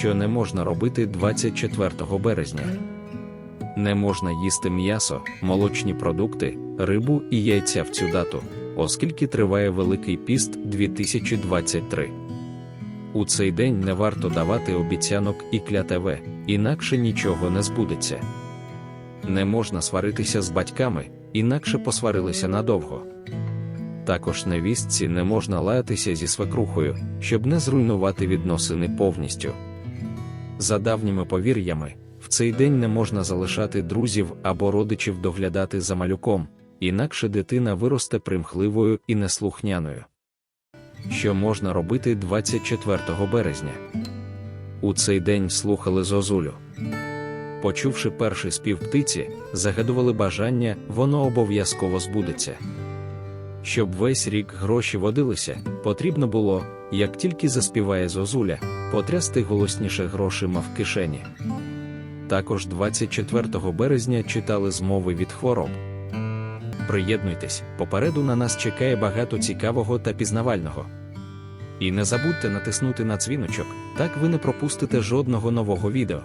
Що не можна робити 24 березня? Не можна їсти м'ясо, молочні продукти, рибу і яйця в цю дату, оскільки триває Великий піст 2023. У цей день не варто давати обіцянок і клятеве, інакше нічого не збудеться. Не можна сваритися з батьками, інакше посварилися надовго. Також невістці не можна лаятися зі свекрухою, щоб не зруйнувати відносини повністю. За давніми повір'ями, в цей день не можна залишати друзів або родичів доглядати за малюком, інакше дитина виросте примхливою і неслухняною. Що можна робити 24 березня? У цей день слухали зозулю. Почувши перший спів птиці, загадували бажання, воно обов'язково збудеться. Щоб весь рік гроші водилися, потрібно було, як тільки заспіває зозуля, потрясти голосніше грошима в кишені. Також 24 березня читали змови від хвороб. Приєднуйтесь, попереду на нас чекає багато цікавого та пізнавального. І не забудьте натиснути на дзвіночок, так ви не пропустите жодного нового відео.